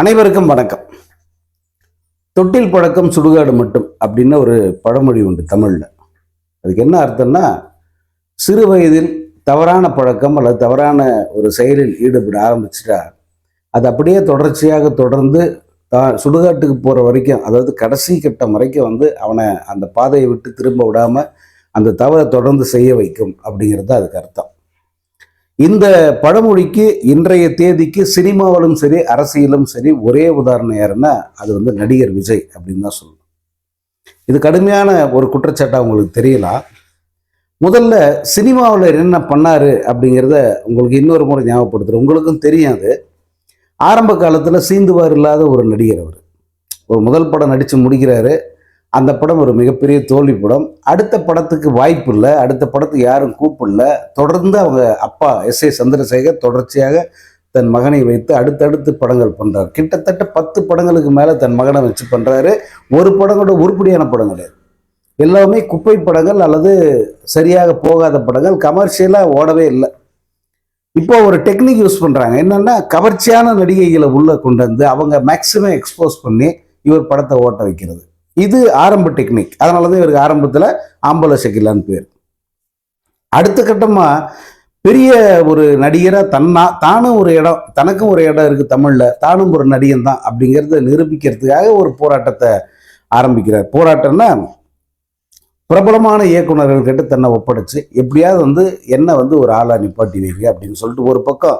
அனைவருக்கும் வணக்கம். தொட்டில் பழக்கம் சுடுகாடு மட்டும் அப்படின்னு ஒரு பழமொழி உண்டு தமிழில். அதுக்கு என்ன அர்த்தம்னா சிறு வயதில் தவறான பழக்கம் அல்லது தவறான ஒரு செயலில் ஈடுபட ஆரம்பிச்சிட்டா அது அப்படியே தொடர்ச்சியாக தொடர்ந்து தான் சுடுகாட்டுக்கு போகிற வரைக்கும் அதாவது கடைசி கட்டம் வரைக்கும் வந்து அவனை அந்த பாதையை விட்டு திரும்ப விடாமல் அந்த தவறை தொடர்ந்து செய்ய வைக்கும் அப்படிங்கிறது தான் அதுக்கு அர்த்தம். இந்த பழமொழிக்கு இன்றைய தேதிக்கு சினிமாவிலும் சரி அரசியலும் சரி ஒரே உதாரணம் யாருன்னா அது வந்து நடிகர் விஜய் அப்படின்னு தான் சொல்லணும். இது கடுமையான ஒரு குற்றச்சாட்டாக உங்களுக்கு தெரியலாம் முதல்ல சினிமாவில் என்ன பண்ணாரு அப்படிங்கிறத உங்களுக்கு இன்னொரு முறை ஞாபகப்படுத்துகிறேன் உங்களுக்கும் தெரியாது ஆரம்ப காலத்தில் சீந்துவார் இல்லாத ஒரு நடிகர் அவர். ஒரு முதல் படம் நடித்து முடிக்கிறாரு. அந்த படம் ஒரு மிகப்பெரிய தோல்வி படம். அடுத்த படத்துக்கு வாய்ப்பு இல்லை. அடுத்த படத்துக்கு யாரும் கூப்பிடல. தொடர்ந்து அவங்க அப்பா எஸ் ஏ சந்திரசேகர் தொடர்ச்சியாக தன் மகனை வைத்து அடுத்தடுத்து படங்கள் பண்ணுறார் கிட்டத்தட்ட பத்து படங்களுக்கு மேலே தன் மகனை வச்சு பண்ணுறாரு ஒரு படம் கூட உருப்படியான படம் கிடையாது. எல்லாமே குப்பை படங்கள் அல்லது சரியாக போகாத படங்கள். கமர்ஷியலாக ஓடவே இல்லை. இப்போ ஒரு டெக்னிக் யூஸ் பண்ணுறாங்க என்னென்னா கவர்ச்சியான நடிகைகளை உள்ளே கொண்டு வந்து அவங்க மேக்சிமம் எக்ஸ்போஸ் பண்ணி இவர் படத்தை ஓட்ட வைக்கிறது. இது ஆரம்ப டெக்னிக். அதனால தான் இவருக்கு ஆரம்பத்தில் ஆம்பளை சகிலான்னு பேர். அடுத்த கட்டமாக பெரிய ஒரு நடிகராக தன்னா தானும் ஒரு இடம் தனக்கும் ஒரு இடம் இருக்குது தமிழில் தானும் ஒரு நடிகன் தான் அப்படிங்கிறத நிரூபிக்கிறதுக்காக ஒரு போராட்டத்தை ஆரம்பிக்கிறார். போராட்டம்னா பிரபலமான இயக்குனர்கள் கிட்ட தன்னை ஒப்படைச்சு எப்படியாவது வந்து என்ன வந்து ஒரு ஆளாக நிப்பாட்டி வைங்க அப்படின்னு சொல்லிட்டு ஒரு பக்கம்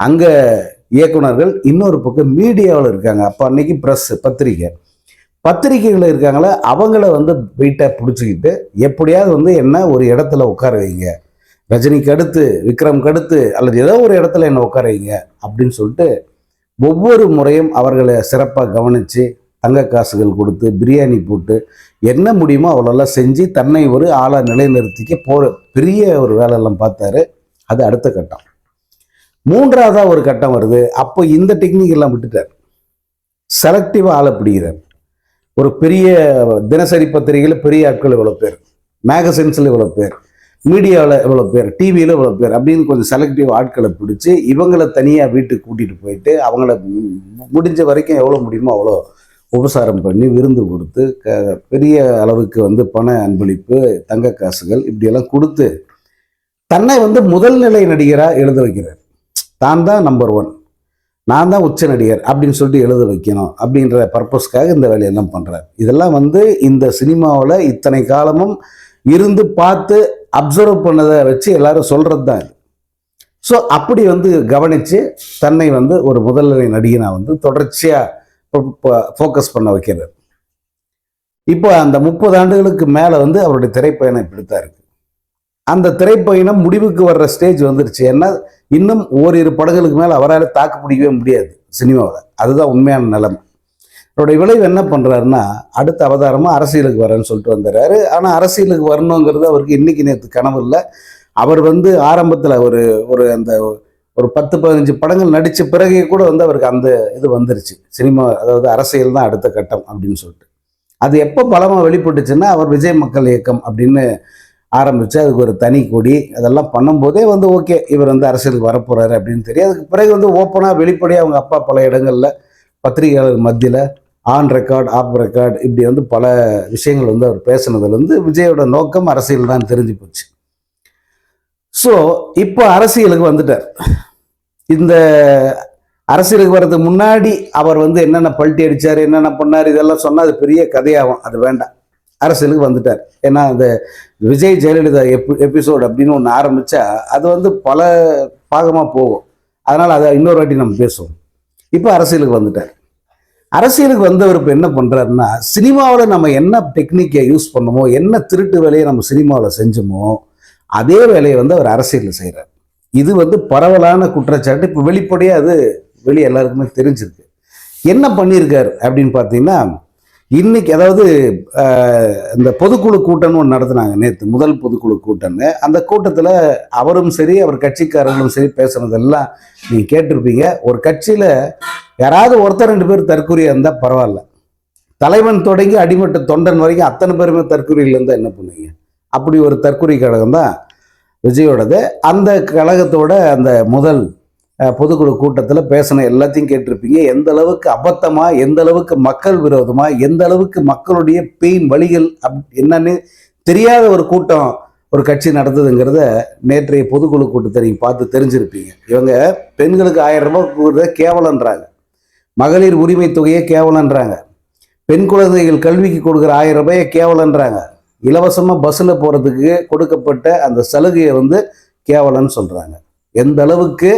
அங்கே இயக்குனர்கள் இன்னொரு பக்கம் மீடியாவில் இருக்காங்க. அப்போ அன்னைக்கு ப்ரெஸ்ஸு பத்திரிக்கை பத்திரிகைகள் இருக்காங்களே அவங்கள வந்து வீட்டை பிடிச்சிக்கிட்டு எப்படியாவது வந்து என்ன ஒரு இடத்துல உட்கார வைங்க. ரஜினிக்கு அடுத்து விக்ரம் கடுத்து அல்லது ஏதோ ஒரு இடத்துல என்ன உட்கார வைங்க அப்படின்னு சொல்லிட்டு ஒவ்வொரு முறையும் அவர்களை சிறப்பாக கவனித்து தங்க காசுகள் கொடுத்து பிரியாணி போட்டு என்ன முடியுமோ அவ்வளோலாம் செஞ்சு தன்னை ஒரு ஆளாக நிலைநிறுத்திக்க போகிற பெரிய ஒரு வேலையெல்லாம் பார்த்தாரு. அது அடுத்த கட்டம். மூன்றாவதாக ஒரு கட்டம் வருது. அப்போ இந்த டெக்னிக் எல்லாம் விட்டுட்டார். செலக்டிவாக ஆளை பிடிக்கிறார். ஒரு பெரிய தினசரி பத்திரிகையில் பெரிய ஆட்கள் இவ்வளோ பேர்? மேகசின்ஸில் இவ்வளோ பேர்? மீடியாவில் இவ்வளோ பேர்? டிவியில் இவ்வளோ பேர்? அப்படின்னு கொஞ்சம் செலக்டிவ் ஆட்களை பிடிச்சி இவங்களை தனியாக வீட்டுக்கு கூட்டிகிட்டு போயிட்டு அவங்கள முடிஞ்ச வரைக்கும் எவ்வளோ முடியுமோ அவ்வளோ உபசாரம் பண்ணி விருந்து கொடுத்து க பெரிய அளவுக்கு வந்து பண அன்பளிப்பு தங்க காசுகள் இப்படியெல்லாம் கொடுத்து தன்னை வந்து முதல் நிலை நடிகராக எழுத வைக்கிறார். தான் தான் நம்பர் ஒன் நான் தான் உச்ச நடிகர் அப்படின்னு சொல்லிட்டு எழுத வைக்கணும் அப்படின்ற பர்பஸ்க்காக இந்த வேலையெல்லாம் பண்ணுறார் இதெல்லாம் வந்து இந்த சினிமாவில் இத்தனை காலமும் இருந்து பார்த்து அப்சர்வ் பண்ணதை வச்சு எல்லாரும் சொல்கிறது தான் ஸோ அப்படி வந்து கவனித்து தன்னை வந்து ஒரு முதல்நிலை நடிகனை வந்து தொடர்ச்சியாக ஃபோக்கஸ் பண்ண வைக்கிறார். இப்போ அந்த முப்பது ஆண்டுகளுக்கு மேலே வந்து அவருடைய திரைப்பயணம் இப்படித்தான் இருக்குது அந்த திரைப்பயணம் முடிவுக்கு வர்ற ஸ்டேஜ் வந்துருச்சு. ஏன்னா இன்னும் ஓரிரு படங்களுக்கு மேலே அவரால் தாக்கு பிடிக்கவே முடியாது சினிமாவில். அதுதான் உண்மையான நிலைமை. அவருடைய விளைவு என்ன பண்ணுறாருன்னா அடுத்த அவதாரமாக அரசியலுக்கு வரேன்னு சொல்லிட்டு வந்துடுறாரு ஆனால் அரசியலுக்கு வரணுங்கிறது அவருக்கு இன்றைக்கி நேற்று கனவு இல்லை. அவர் வந்து ஆரம்பத்தில் ஒரு ஒரு அந்த ஒரு பத்து பதினஞ்சு படங்கள் நடித்த பிறகு கூட வந்து அவருக்கு அந்த இது வந்துருச்சு. சினிமா அதாவது அரசியல் தான் அடுத்த கட்டம் அப்படின்னு சொல்லிட்டு. அது எப்போ பலமாக வெளிப்பட்டுச்சுன்னா அவர் விஜய் மக்கள் இயக்கம் அப்படின்னு ஆரம்பித்து அதுக்கு ஒரு தனி கொடி அதெல்லாம் பண்ணும்போதே வந்து ஓகே இவர் வந்து அரசியலுக்கு வரப்போகிறாரு அப்படின்னு தெரியும் அதுக்கு பிறகு வந்து ஓப்பனாக வெளிப்படையாக அவங்க அப்பா பல இடங்களில் பத்திரிகையாளர் மத்தியில் ஆன் ரெக்கார்ட் ஆஃப் ரெக்கார்ட் இப்படி வந்து பல விஷயங்கள் வந்து அவர் பேசுனதுலேருந்து விஜயோட நோக்கம் அரசியல் தான் தெரிஞ்சு போச்சு. ஸோ இப்போ அரசியலுக்கு வந்துட்டார். இந்த அரசியலுக்கு வர்றதுக்கு முன்னாடி அவர் வந்து என்னென்ன பல்ட்டி அடிச்சார் என்னென்ன பண்ணார் இதெல்லாம் சொன்னால் அது பெரிய கதையாகும். அது வேண்டாம். அரசியலுக்கு வந்துட்டார். ஏன்னா அந்த விஜய் ஜெயலலிதா எப் எபிசோடு அப்படின்னு ஒன்று ஆரம்பித்தா அது வந்து பல பாகமாக போகும். அதனால் அதை இன்னொரு வாட்டி நம்ம பேசுவோம். இப்போ அரசியலுக்கு வந்துட்டார். அரசியலுக்கு வந்தவர் இப்போ என்ன பண்ணுறாருன்னா சினிமாவில் நம்ம என்ன டெக்னிக்கை யூஸ் பண்ணமோ என்ன திருட்டு வேலையை நம்ம சினிமாவில் செஞ்சோமோ அதே வேலையை வந்து அவர் அரசியலில் செய்கிறார் இது வந்து பரவலான குற்றச்சாட்டு. இப்போ வெளிப்படையாக அது வெளியே எல்லாருக்குமே தெரிஞ்சிருக்கு. என்ன பண்ணியிருக்காரு அப்படின்னு பார்த்தீங்கன்னா இன்னைக்கு அதாவது இந்த பொதுக்குழு கூட்டம்னு ஒன்று நடத்தினாங்க நேற்று முதல் பொதுக்குழு கூட்டம்னு. அந்த கூட்டத்தில் அவரும் சரி அவர் கட்சிக்காரர்களும் சரி பேசுனதெல்லாம் நீங்கள் கேட்டிருப்பீங்க. ஒரு கட்சியில் யாராவது ஒருத்தர் ரெண்டு பேர் தற்கொலையாக இருந்தால் பரவாயில்ல. தலைவன் தொடங்கி அடிமட்ட தொண்டன் வரைக்கும் அத்தனை பேருமே தற்கொலையில் இருந்தால் என்ன பண்ணுவீங்க? அப்படி ஒரு தற்கொலை கழகம் தான் விஜயோடது. அந்த கழகத்தோட அந்த முதல் பொதுக்குழு கூட்டத்தில் பேசின எல்லாத்தையும் கேட்டிருப்பீங்க. எந்த அளவுக்கு அபத்தமா எந்த அளவுக்கு மக்கள் விரோதமா எந்த அளவுக்கு மக்களுடைய பெயின் வழிகள் அப் என்னன்னு தெரியாத ஒரு கூட்டம் ஒரு கட்சி நடந்ததுங்கிறத நேற்றைய பொதுக்குழு கூட்டத்தை நீங்கள் பார்த்து தெரிஞ்சிருப்பீங்க. இவங்க பெண்களுக்கு ஆயிரம் ரூபாய் கொடுக்குறத கேவலன்றாங்க. மகளிர் உரிமை தொகையை கேவலன்றாங்க. பெண் குழந்தைகள் கல்விக்கு கொடுக்குற ஆயிரம் ரூபாயை கேவலன்றாங்க. இலவசமாக பஸ்ஸில் போகிறதுக்கு கொடுக்கப்பட்ட அந்த சலுகையை வந்து கேவலன்னு சொல்கிறாங்க எந்த அளவுக்கு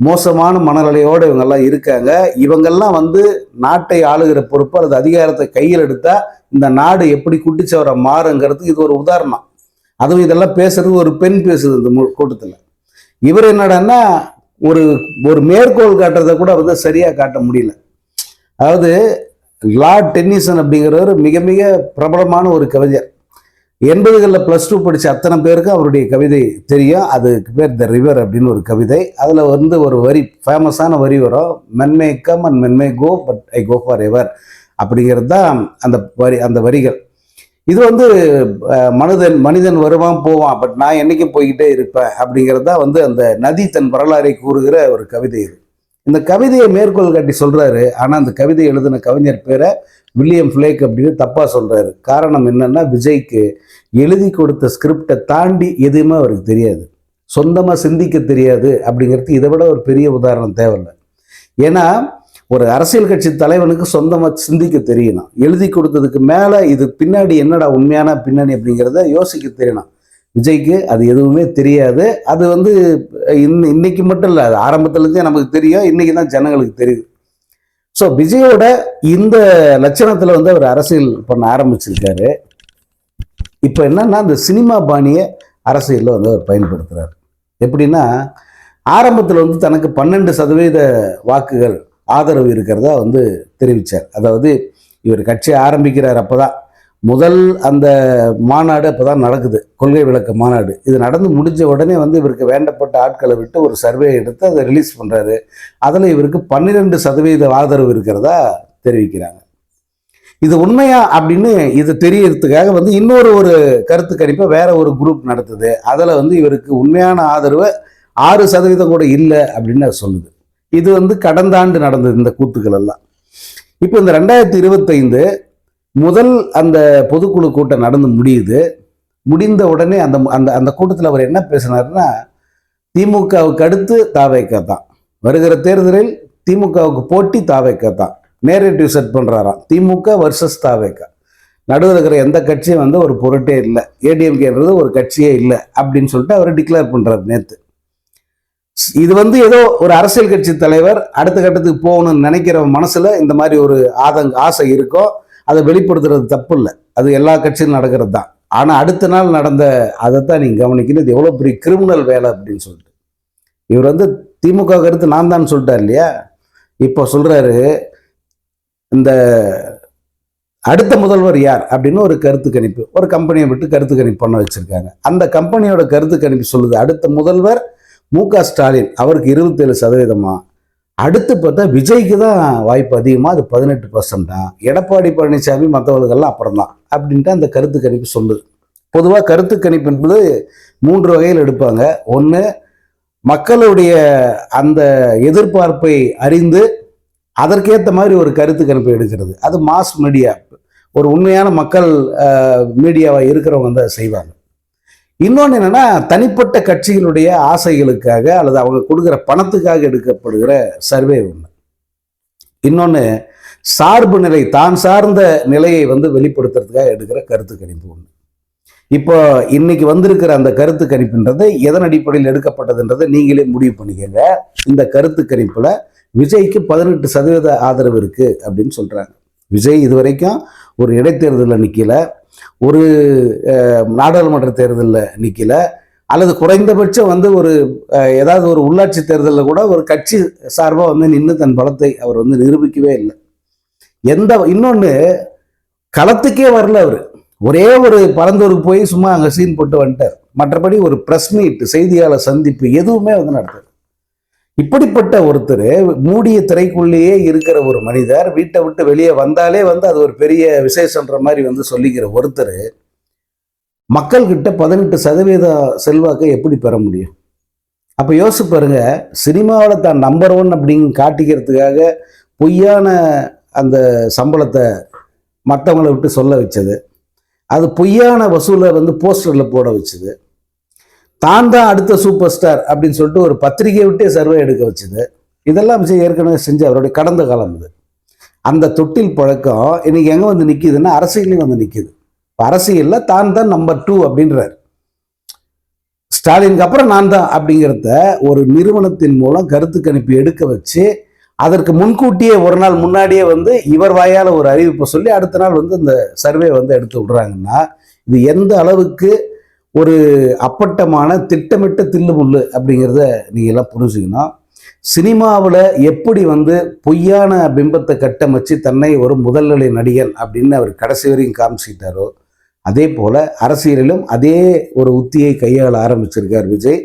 மோசமான மனநிலையோடு இவங்கெல்லாம் இருக்காங்க. இவங்கெல்லாம் வந்து நாட்டை ஆளுகிற பொறுப்பு அல்லது அதிகாரத்தை கையில் எடுத்தால் இந்த நாடு எப்படி குட்டிச்சவரை மாறுங்கிறதுக்கு இது ஒரு உதாரணம். அதுவும் இதெல்லாம் பேசுறது ஒரு பெண் பேசுது இந்த கூட்டத்தில். இவர் என்னடான்னா ஒரு ஒரு மேற்கோள் காட்டுறதை கூட வந்து சரியாக காட்ட முடியல. அதாவது லார்ட் டென்னிசன் அப்படிங்கிறவர் மிக மிக பிரபலமான ஒரு கவிஞர். எண்பதுகளில் ப்ளஸ் டூ படித்த அத்தனை பேருக்கு அவருடைய கவிதை தெரியும். அதுக்கு பேர் த ரிவர் அப்படின்னு ஒரு கவிதை. அதில் வந்து ஒரு வரி ஃபேமஸான வரி வரும். Men may come and men may go but I go for ever அப்படிங்கிறது தான் அந்த வரி அந்த வரிகள். இது வந்து மனிதன் மனிதன் வருவான் போவான் பட் நான் என்னைக்கும் போய்கிட்டே இருப்பேன் அப்படிங்கிறது தான் வந்து அந்த நதி தன் வரலாறை கூறுகிற ஒரு கவிதை இது. இந்த கவிதையை மேற்கோள் காட்டி சொல்றாரு ஆனால் அந்த கவிதை எழுதின கவிஞர் பேரை வில்லியம் ஃபிளேக் அப்படின்னு தப்பாக சொல்றாரு. காரணம் என்னன்னா விஜய்க்கு எழுதி கொடுத்த ஸ்கிரிப்டை தாண்டி எதுவுமே அவருக்கு தெரியாது. சொந்தமாக சிந்திக்க தெரியாது அப்படிங்கிறது இதை விட ஒரு பெரிய உதாரணம் தேவையில்லை. ஏன்னா ஒரு அரசியல் கட்சி தலைவனுக்கு சொந்தமாக சிந்திக்க தெரியணும். எழுதி கொடுத்ததுக்கு மேலே இது பின்னாடி என்னடா உண்மையான பின்னணி அப்படிங்கிறத யோசிக்க தெரியணும். விஜய்க்கு அது எதுவுமே தெரியாது. அது வந்து இன்ன இன்னைக்கு மட்டும் இல்லை அது ஆரம்பத்துலேருந்தே நமக்கு தெரியும். இன்னைக்கு தான் ஜனங்களுக்கு தெரியுது. ஸோ விஜயோட இந்த லட்சணத்தில் வந்து அவர் அரசியல் பண்ண ஆரம்பிச்சிருக்காரு. இப்போ என்னன்னா இந்த சினிமா பாணியை அரசியலில் வந்து அவர் பயன்படுத்துகிறார் எப்படின்னா ஆரம்பத்தில் வந்து தனக்கு பன்னெண்டு சதவீத வாக்குகள் ஆதரவு இருக்கிறதா வந்து தெரிவித்தார் அதாவது இவர் கட்சி ஆரம்பிக்கிறார் அப்போ தான் முதல் அந்த மாநாடு அப்போ தான் நடக்குது. கொள்கை விளக்க மாநாடு. இது நடந்து முடிஞ்ச உடனே வந்து இவருக்கு வேண்டப்பட்ட ஆட்களை விட்டு ஒரு சர்வே எடுத்து அதை ரிலீஸ் பண்ணுறாரு அதில் இவருக்கு பன்னிரெண்டு சதவீத ஆதரவு இருக்கிறதா தெரிவிக்கிறாங்க. இது உண்மையா அப்படின்னு இது தெரியறதுக்காக வந்து இன்னொரு ஒரு கருத்து கணிப்பை வேற ஒரு குரூப் நடத்துது. அதில் வந்து இவருக்கு உண்மையான ஆதரவு ஆறு சதவீதம் கூட இல்லை அப்படின்னு அது சொல்லுது. இது வந்து கடந்த ஆண்டு நடந்தது இந்த கூத்துக்கள் எல்லாம். இப்போ இந்த ரெண்டாயிரத்தி இருபத்தைந்து முதல் அந்த பொதுக்குழு கூட்டம் நடந்து முடியுது. முடிந்த உடனே அந்த அந்த அந்த கூட்டத்தில் அவர் என்ன பேசினார்னா திமுகவுக்கு அடுத்து தாவைக்கா தான். வருகிற தேர்தலில் திமுகவுக்கு போட்டி தாவைக்கா தான். நேரேட்டிவ் செட் பண்ணுறாராம் திமுக வர்சஸ் தாவைக்கா நடுவில் இருக்கிற எந்த கட்சியும் வந்து ஒரு பொருட்டே இல்லை. ஏடிஎம்கேன்றது ஒரு கட்சியே இல்லை அப்படின்னு சொல்லிட்டு அவர் டிக்ளேர் பண்ணுறார் நேற்று இது வந்து ஏதோ ஒரு அரசியல் கட்சி தலைவர் அடுத்த கட்டத்துக்கு போகணும்னு நினைக்கிற மனசுல இந்த மாதிரி ஒரு ஆதங்க ஆசை இருக்கோ அதை வெளிப்படுத்துறது தப்பு இல்லை அது எல்லா கட்சியும் நடக்கிறது தான் ஆனால் அடுத்த நாள் நடந்த அதைத்தான் நீங்கள் கவனிக்கணும். இது எவ்வளோ பெரிய கிரிமினல் வேலை அப்படின்னு சொல்லிட்டு. இவர் வந்து திமுக கருத்து நான் தான் சொல்லிட்டார் இல்லையா? இப்போ சொல்கிறாரு இந்த அடுத்த முதல்வர் யார் அப்படின்னு ஒரு கருத்து கணிப்பு ஒரு கம்பெனியை விட்டு கருத்து கணிப்பு பண்ண வச்சுருக்காங்க. அந்த கம்பெனியோட கருத்து கணிப்பு சொல்லுது அடுத்த முதல்வர் மு க ஸ்டாலின். அவருக்கு இருபத்தேழு சதவீதமாக அடுத்து பார்த்தா விஜய்க்கு தான் வாய்ப்பு அதிகமாக அது பதினெட்டு பர்சன்ட் தான். எடப்பாடி பழனிசாமி மற்றவர்களுக்கெல்லாம் அப்புறம் தான் அப்படின்ட்டு அந்த கருத்து கணிப்பு சொல்லுது. பொதுவாக கருத்து கணிப்பு என்பது மூன்று வகையில் எடுப்பாங்க. ஒன்று மக்களுடைய அந்த எதிர்பார்ப்பை அறிந்து அதற்கேற்ற மாதிரி ஒரு கருத்து கணிப்பு எடுக்கிறது. அது மாஸ் மீடியா ஒரு உண்மையான மக்கள் மீடியாவாக இருக்கிறவங்க வந்து அதை செய்வாங்க. இன்னொன்று என்னென்னா தனிப்பட்ட கட்சிகளுடைய ஆசைகளுக்காக அல்லது அவங்க கொடுக்குற பணத்துக்காக எடுக்கப்படுகிற சர்வே ஒன்று இன்னொன்று சார்பு நிலை தான் சார்ந்த நிலையை வந்து வெளிப்படுத்துறதுக்காக எடுக்கிற கருத்து கணிப்பு ஒன்று இப்போ இன்னைக்கு வந்திருக்கிற அந்த கருத்து கணிப்புன்றது எதன் அடிப்படையில் எடுக்கப்பட்டதுன்றதை நீங்களே முடிவு பண்ணிக்கங்க. இந்த கருத்து கணிப்பில் விஜய்க்கு பதினெட்டு சதவீத ஆதரவு இருக்குது அப்படின்னு சொல்கிறாங்க விஜய் இதுவரைக்கும் ஒரு இடைத்தேர்தலில் நிற்கல ஒரு நாடாளுமன்ற தேர்தலில் நிற்கல அல்லது குறைந்தபட்சம் வந்து ஒரு ஏதாவது ஒரு உள்ளாட்சி தேர்தலில் கூட ஒரு கட்சி சார்பாக வந்து நின்று தன் பலத்தை அவர் வந்து நிரூபிக்கவே இல்லை. எந்த இன்னொன்று களத்துக்கே வரல அவர். ஒரே ஒரு பரந்தூருக்கு போய் சும்மா அங்கே சீன் போட்டு வந்துட்டார். மற்றபடி ஒரு ப்ரெஸ் மீட் செய்தியாளர் சந்திப்பு எதுவுமே வந்து நடத்தல. இப்படிப்பட்ட ஒருத்தர் மூடிய திரைக்குள்ளேயே இருக்கிற ஒரு மனிதர் வீட்டை விட்டு வெளியே வந்தாலே வந்து அது ஒரு பெரிய விசேஷன்ற மாதிரி வந்து சொல்லிக்கிற ஒருத்தர் மக்கள்கிட்ட பதினெட்டு சதவீத செல்வாக்கை எப்படி பெற முடியும்? அப்போ யோசிச்சு பாருங்க சினிமாவில் தான் நம்பர் ஒன் அப்படின்னு காட்டிக்கிறதுக்காக பொய்யான அந்த சம்பளத்தை மற்றவங்களை விட்டு சொல்ல வச்சது. அது பொய்யான வசூலை வந்து போஸ்டரில் போட வச்சது. தான் தான் அடுத்த சூப்பர் ஸ்டார் அப்படின்னு சொல்லிட்டு ஒரு பத்திரிகையை விட்டே சர்வே எடுக்க வச்சது. இதெல்லாம் விஜய் ஏற்கனவே செஞ்சு அவருடைய கடந்த காலம் இது. அந்த தொட்டில் பழக்கம் இன்னைக்கு எங்கே வந்து நிற்கிதுன்னா அரசியலையும் வந்து நிற்கிது இப்போ அரசியலில் தான் தான் நம்பர் டூ அப்படின்றார். ஸ்டாலினுக்கு அப்புறம் நான் தான் அப்படிங்கிறத ஒரு நிறுவனத்தின் மூலம் கருத்து கணிப்பு எடுக்க வச்சு அதற்கு முன்கூட்டியே ஒரு நாள் முன்னாடியே வந்து இவர் வாயால் ஒரு அறிவிப்பை சொல்லி அடுத்த நாள் வந்து இந்த சர்வே வந்து எடுத்து விடுறாங்கன்னா இது எந்த அளவுக்கு ஒரு அப்பட்டமான திட்டமிட்ட தில்லு முள்ளு அப்படிங்கிறத நீங்க எல்லாம் புரிஞ்சுக்கணும். சினிமாவில் எப்படி வந்து பொய்யான பிம்பத்தை கட்டமைச்சு தன்னை ஒரு முதல்நிலை நடிகன் அப்படின்னு அவர் கடைசி வரையும் காமிச்சிக்கிட்டாரோ அதே போல் அரசியலிலும் அதே ஒரு உத்தியை கையாள ஆரம்பிச்சிருக்கார் விஜய்.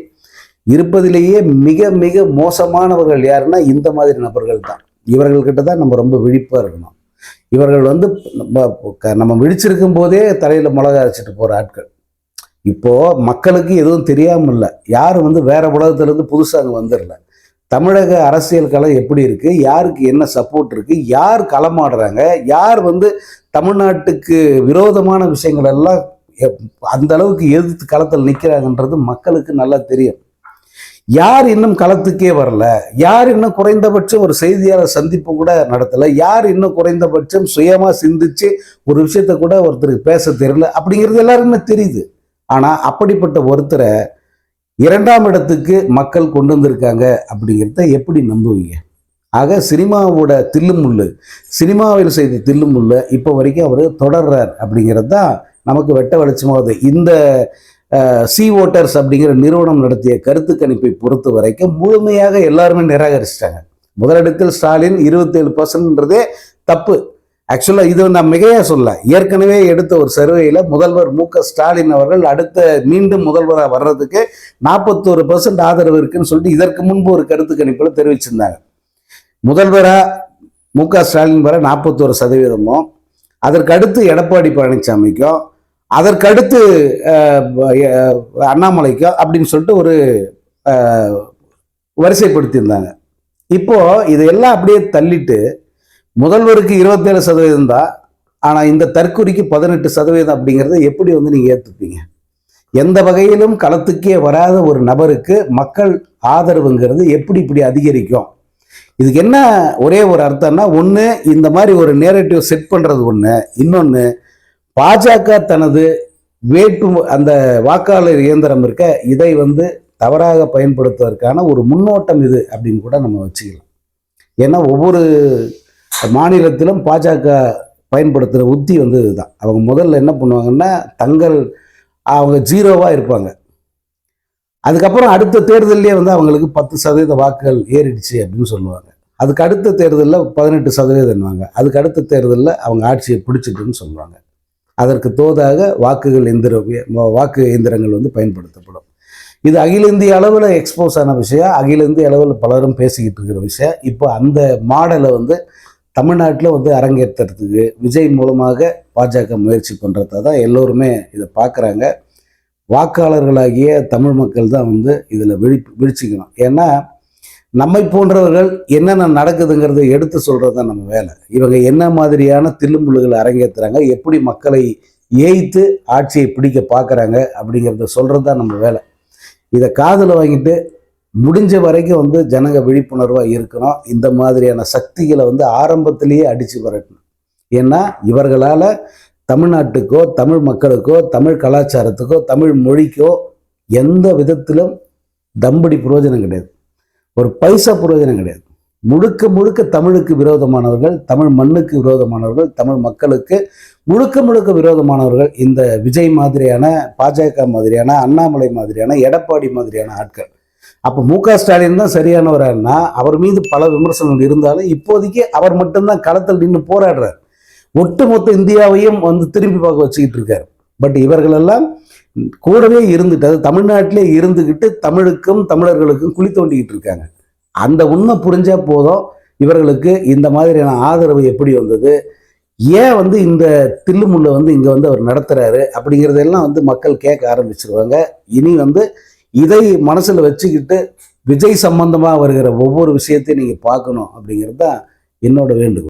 இருப்பதிலேயே மிக மிக மோசமானவர்கள் யாருன்னா இந்த மாதிரி நபர்கள் தான். இவர்கள்கிட்ட தான் நம்ம ரொம்ப விழிப்பாக இருக்கணும். இவர்கள் வந்து நம்ம நம்ம விழிச்சிருக்கும் போதே தலையில் மிளகா அரைச்சிட்டு போகிற ஆட்கள். இப்போது மக்களுக்கு எதுவும் தெரியாமல் இல்லை யாரும் வந்து வேற உலகத்துலேருந்து புதுசாக அங்கே வந்துடல தமிழக அரசியல் களம் எப்படி இருக்குது யாருக்கு என்ன சப்போர்ட் இருக்குது யார் களமாடுறாங்க? யார் வந்து தமிழ்நாட்டுக்கு விரோதமான விஷயங்கள் எல்லாம் எப்- அந்த அளவுக்கு எதிர்த்து களத்தில் நிற்கிறாங்கன்றது மக்களுக்கு நல்லா தெரியும். யார் இன்னும் களத்துக்கே வரல? யார் இன்னும் குறைந்தபட்சம் ஒரு செய்தியாளர் சந்திப்பு கூட நடத்தலை? யார் இன்னும் குறைந்தபட்சம் சுயமாக சிந்திச்சு ஒரு விஷயத்த கூட ஒருத்தருக்கு பேச தெரியல? அப்படிங்கிறது எல்லாருக்குமே தெரியுது. ஆனால் அப்படிப்பட்ட ஒருத்தரை இரண்டாம் இடத்துக்கு மக்கள் கொண்டு வந்திருக்காங்க அப்படிங்கிறத எப்படி நம்புவீங்க? ஆக சினிமாவோட தில்லுமுள்ளு சினிமாவில் செய்த தில்லுமுள்ளு இப்போ வரைக்கும் அவர் தொடர்றார் அப்படிங்கிறது தான் நமக்கு வெட்ட வெளிச்சமாகுது. இந்த சி ஓட்டர்ஸ் அப்படிங்கிற நிறுவனம் நடத்திய கருத்து கணிப்பை பொறுத்த வரைக்கும் முழுமையாக எல்லாருமே நிராகரிச்சிட்டாங்க. முதலிடத்தில் ஸ்டாலின் இருபத்தேழு பர்சன்ட்ன்றதே தப்பு. ஆக்சுவலாக இது நான் மிகையாக சொல்ல ஏற்கனவே எடுத்த ஒரு சர்வேயில் முதல்வர் மு க ஸ்டாலின் அவர்கள் அடுத்த மீண்டும் முதல்வராக வர்றதுக்கு நாற்பத்தோரு பர்சன்ட் ஆதரவு இருக்குன்னு சொல்லிட்டு இதற்கு முன்பு ஒரு கருத்து கணிப்பில் தெரிவிச்சிருந்தாங்க. முதல்வராக மு க ஸ்டாலின் வர நாற்பத்தோரு சதவீதமும் அதற்கு அடுத்து எடப்பாடி பழனிசாமிக்கும் அதற்கடுத்து அஹ், அண்ணாமலைக்கும் அப்படின்னு சொல்லிட்டு ஒரு வரிசைப்படுத்தியிருந்தாங்க. இப்போ இதையெல்லாம் அப்படியே தள்ளிட்டு முதல்வருக்கு இருபத்தேழு சதவீதம் தான் ஆனால் இந்த தற்கொலைக்கு பதினெட்டு சதவீதம் அப்படிங்கிறத எப்படி வந்து நீங்கள் ஏற்றுப்பீங்க எந்த வகையிலும் களத்துக்கே வராத ஒரு நபருக்கு மக்கள் ஆதரவுங்கிறது எப்படி இப்படி அதிகரிக்கும்? இதுக்கு என்ன ஒரே ஒரு அர்த்தம்னா ஒன்று இந்த மாதிரி ஒரு நேரட்டிவ் செட் பண்ணுறது ஒன்று இன்னொன்று பாஜக தனது வேட்பு அந்த வாக்காளர் இயந்திரம் இருக்க இதை வந்து தவறாக பயன்படுத்துவதற்கான ஒரு முன்னோட்டம் இது அப்படின்னு கூட நம்ம வச்சுக்கலாம். ஏன்னா ஒவ்வொரு மாநிலத்திலும் பாஜக பயன்படுத்துகிற உத்தி வந்து இதுதான். அவங்க முதல்ல என்ன பண்ணுவாங்கன்னா தங்கள் அவங்க ஜீரோவாக இருப்பாங்க. அதுக்கப்புறம் அடுத்த தேர்தலே வந்து அவங்களுக்கு பத்து சதவீத வாக்குகள் ஏறிடுச்சு அப்படின்னு சொல்லுவாங்க. அதுக்கு அடுத்த தேர்தலில் பதினெட்டு சதவீதம்வாங்க அதுக்கு அடுத்த தேர்தலில் அவங்க ஆட்சியை பிடிச்சிட்டுன்னு சொல்லுவாங்க. அதற்கு தோதாக வாக்குகள் எந்திர வாக்கு இயந்திரங்கள் வந்து பயன்படுத்தப்படும். இது அகில இந்திய அளவில் எக்ஸ்போஸ் ஆன விஷயம். அகில இந்திய அளவில் பலரும் பேசிக்கிட்டு இருக்கிற விஷயம். இப்போ அந்த மாடலை வந்து தமிழ்நாட்டில் வந்து அரங்கேற்றுறதுக்கு விஜய் மூலமாக பாஜக முயற்சி பண்ணுறத தான் எல்லோருமே இதை பார்க்குறாங்க வாக்காளர்களாகிய தமிழ் மக்கள் தான் வந்து இதில் விழி விழிச்சிக்கணும். ஏன்னா நம்மை போன்றவர்கள் என்னென்ன நடக்குதுங்கிறத எடுத்து சொல்கிறது தான் நம்ம வேலை. இவங்க என்ன மாதிரியான தில்லுமுள்ளுகளை அரங்கேற்றுறாங்க எப்படி மக்களை ஏய்த்து ஆட்சியை பிடிக்க பார்க்குறாங்க அப்படிங்கிறத சொல்கிறது தான் நம்ம வேலை. இதை காதில் வாங்கிட்டு முடிஞ்ச வரைக்கும் வந்து ஜனங்க விழிப்புணர்வாக இருக்கணும். இந்த மாதிரியான சக்திகளை வந்து ஆரம்பத்திலேயே அடித்து வரட்டணும். ஏன்னா இவர்களால் தமிழ்நாட்டுக்கோ தமிழ் மக்களுக்கோ தமிழ் கலாச்சாரத்துக்கோ தமிழ் மொழிக்கோ எந்த விதத்திலும் தம்படி புரோஜனம் கிடையாது. ஒரு பைசா பிரயோஜனம் கிடையாது. முழுக்க முழுக்க தமிழுக்கு விரோதமானவர்கள் தமிழ் மண்ணுக்கு விரோதமானவர்கள் தமிழ் மக்களுக்கு முழுக்க முழுக்க விரோதமானவர்கள் இந்த விஜய் மாதிரியான பாஜக மாதிரியான அண்ணாமலை மாதிரியான எடப்பாடி மாதிரியான ஆட்கள். அப்போ மு க ஸ்டாலின் தான் சரியானவரான்னா அவர் மீது பல விமர்சனங்கள் இருந்தாலும் இப்போதைக்கு அவர் மட்டும்தான் களத்தில் நின்று போராடுறார். ஒட்டுமொத்த இந்தியாவையும் வந்து திரும்பி பார்க்க வச்சுக்கிட்டு இருக்காரு. பட் இவர்களெல்லாம் கூடவே இருந்துட்டு அது தமிழ்நாட்டிலே இருந்துக்கிட்டு தமிழுக்கும் தமிழர்களுக்கும் குழி தோண்டிக்கிட்டு இருக்காங்க. அந்த உண்மை புரிஞ்சா போதும். இவர்களுக்கு இந்த மாதிரியான ஆதரவு எப்படி வந்தது? ஏன் வந்து இந்த தில்லுமுள்ள வந்து இங்கே வந்து அவர் நடத்துறாரு? அப்படிங்கிறதெல்லாம் வந்து மக்கள் கேட்க ஆரம்பிச்சிருவாங்க. இனி வந்து இதை மனசில் வச்சுக்கிட்டு விஜய் சம்பந்தமாக வருகிற ஒவ்வொரு விஷயத்தையும் நீங்கள் பார்க்கணும் அப்படிங்கிறது தான் என்னோட வேண்டுகோள்.